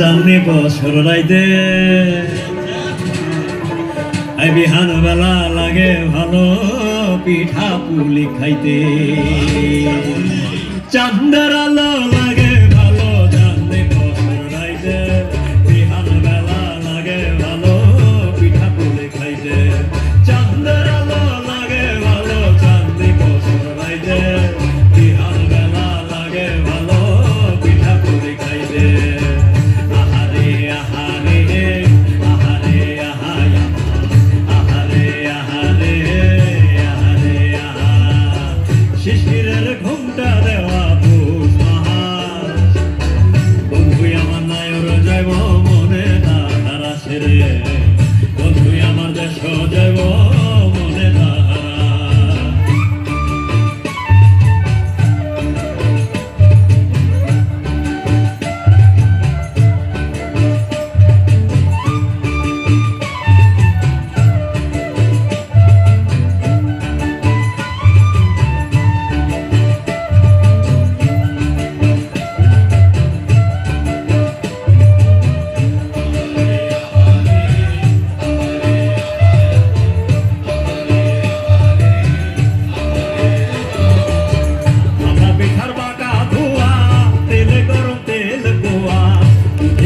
জানি বছর রাইতে। বিহান বেলা লাগে ভালো পিঠা পুলি খাইতে। চান্দার আলো লাগে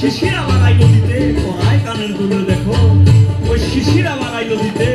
শিশিরা বানাই নদীতে পড়ায় কানের দুলো দেখো। ওই শিশিরা বানাই নদীতে